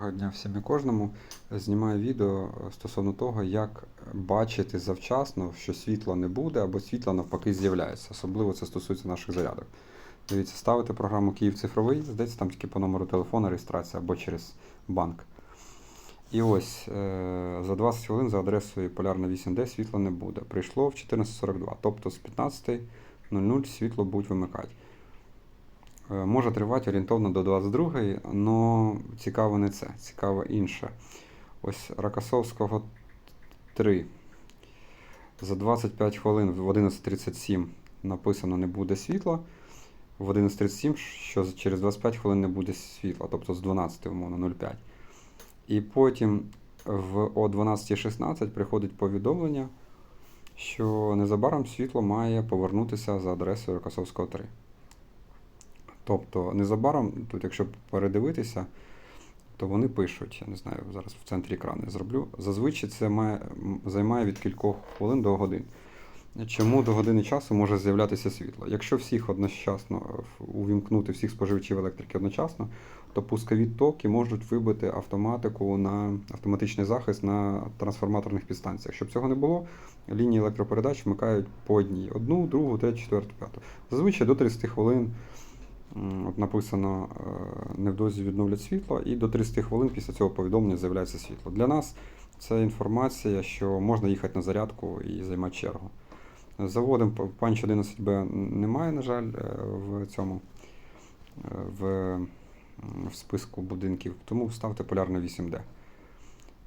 Доброго дня всім і кожному. Знімаю відео стосовно того, як бачити завчасно, що світла не буде або світло навпаки з'являється. Особливо це стосується наших зарядок. Дивіться, ставите програму Київ цифровий, здається, там тільки по номеру телефону реєстрація або через банк. І ось е, за 20 хвилин за адресою Полярна 8D світла не буде. Прийшло в 14.42, тобто з 15.00 світло будуть вимикати. Е, Може тривати орієнтовно до 22, але цікаво не це, цікаво інше. Ось Ракасовського 3. За 25 хвилин в 11.37 написано не буде світла. В 11.37, що через 25 хвилин не буде світла, тобто з 12, умовно, 0,5. І потім в о 12.16 приходить повідомлення, що незабаром світло має повернутися за адресою Рокосовського 3. Тобто незабаром, тут, якщо передивитися, то вони пишуть, я не знаю, зараз в центрі екрану я зроблю. Зазвичай це має, займає від кількох хвилин до годин. Чому до години часу може з'являтися світло? Якщо всіх одночасно увімкнути всіх споживачів електрики одночасно, то пускові токи можуть вибити автоматику на автоматичний захист на трансформаторних підстанціях. Щоб цього не було, лінії електропередач вмикають по одній: одну, другу, третю, четверту, п'яту. Зазвичай до 30 хвилин. От написано е, невдовзі відновлять світло, і до 30 хвилин після цього повідомлення з'являється світло. Для нас це інформація, що можна їхати на зарядку і займати чергу. Заводом панч 11Б немає, на жаль, е, в цьому е, в, в списку будинків, тому ставте полярне 8D.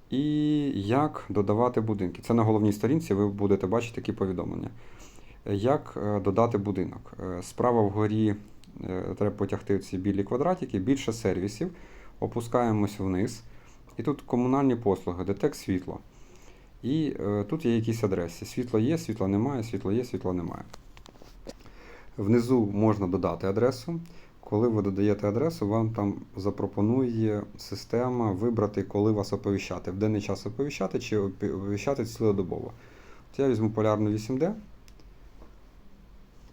І як додавати будинки? Це на головній сторінці ви будете бачити такі повідомлення. Як додати будинок? Справа вгорі треба потягти ці білі квадратики, більше сервісів, опускаємось вниз. І тут комунальні послуги, детект світло. І е, тут є якісь адреси. Світло є, світла немає, світло є, світла немає. Внизу можна додати адресу. Коли ви додаєте адресу, вам там запропонує система вибрати, коли вас оповіщати. В денний час оповіщати чи оповіщати цілодобово. От я візьму полярну 8D.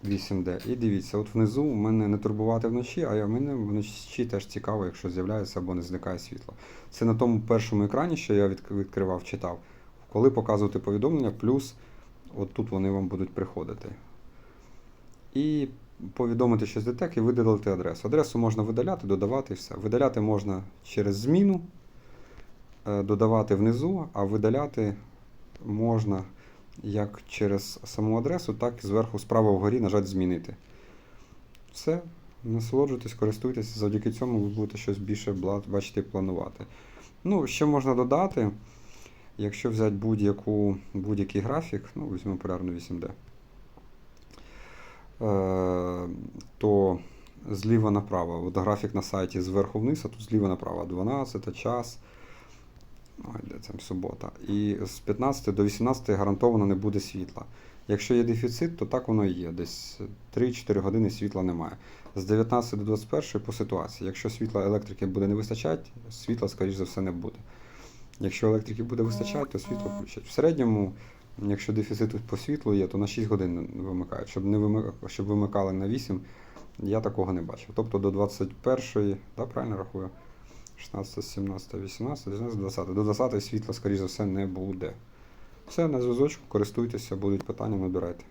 8D. І дивіться, от внизу у мене не турбувати вночі, а я- мене вночі теж цікаво, якщо з'являється або не зникає світло. Це на тому першому екрані, що я відкривав, читав. Коли показувати повідомлення, плюс от тут вони вам будуть приходити. І повідомити щось детек і видалити адресу. Адресу можна видаляти, додавати і все. Видаляти можна через зміну, е, додавати внизу, а видаляти можна як через саму адресу, так і зверху справа вгорі нажати змінити. Все. Насолоджуйтесь, користуйтесь, завдяки цьому ви будете щось більше бачити і планувати. Ну, що можна додати, якщо взяти будь-який графік, ну, візьмемо полярну 8D, е, то зліва направо, от графік на сайті зверху вниз, а тут зліва направо 12 час. Де це субота. І з 15 до 18 гарантовано не буде світла. Якщо є дефіцит, то так воно і є. Десь 3-4 години світла немає. З 19 до 21 по ситуації. Якщо світла електрики буде не вистачати, світла, скоріш за все, не буде. Якщо електрики буде вистачати, то світло включать. В середньому, якщо дефіцит по світлу є, то на 6 годин вимикають. Щоб, не вимик... Щоб вимикали на 8, я такого не бачив. Тобто до 21, да, правильно рахую? 16, 17, 18, 19, 20. До 20 світла, скоріш за все, не буде. Все, на зв'язочку, користуйтеся, будуть питання, набирайте.